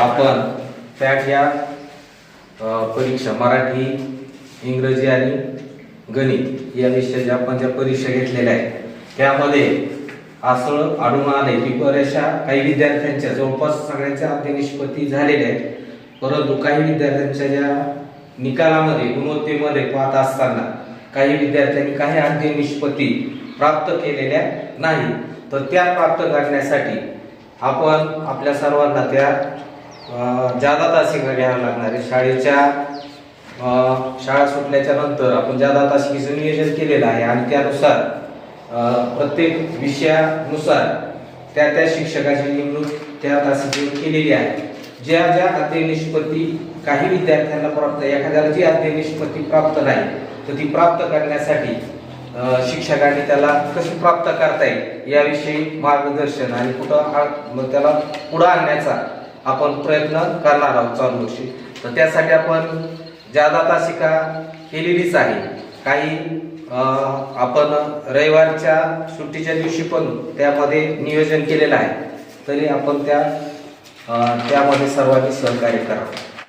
आपण पॅट या परीक्षा मराठी इंग्रजी आणि गणित या विषयाच्या आपण ज्या परीक्षा घेतलेल्या आहेत त्यामध्ये असं आढळून आले की बऱ्याचशा काही विद्यार्थ्यांच्या जवळपास सगळ्यांच्या अध्ययन निष्पत्ती झालेल्या आहेत. परंतु काही विद्यार्थ्यांच्या ज्या निकालामध्ये गुणवत्तेमध्ये पाहत असताना काही विद्यार्थ्यांनी काही अध्ययन निष्पत्ती प्राप्त केलेल्या नाही. तर त्या प्राप्त करण्यासाठी आपण आपल्या सर्वांना त्या जादा तासिका घ्यावं लागणार आहे. शाळेच्या शाळा सुटल्याच्या नंतर आपण जादा तासिकेचं नियोजन केलेलं आहे आणि त्यानुसार प्रत्येक विषयानुसार त्या त्या शिक्षकाची नेमणूक त्या तासिकेवर केलेली आहे. ज्या ज्या अध्ययन निष्पत्ती काही विद्यार्थ्यांना प्राप्त एखाद्याला जी अध्ययन निष्पत्ती प्राप्त नाही तर ती प्राप्त करण्यासाठी शिक्षकांनी त्याला कशी प्राप्त करता येईल याविषयी मार्गदर्शन आणि कुठं मग त्याला पुढं आणण्याचा आपण प्रयत्न करणार आहोत चालू वर्षी तर त्यासाठी आपण जादा तासिका केलेलीच आहे. काही आपण रविवारच्या सुट्टीच्या दिवशी पण त्यामध्ये नियोजन केलेलं आहे. तरी आपण त्या त्यामध्ये सर्वांनी सहकार्य करावं.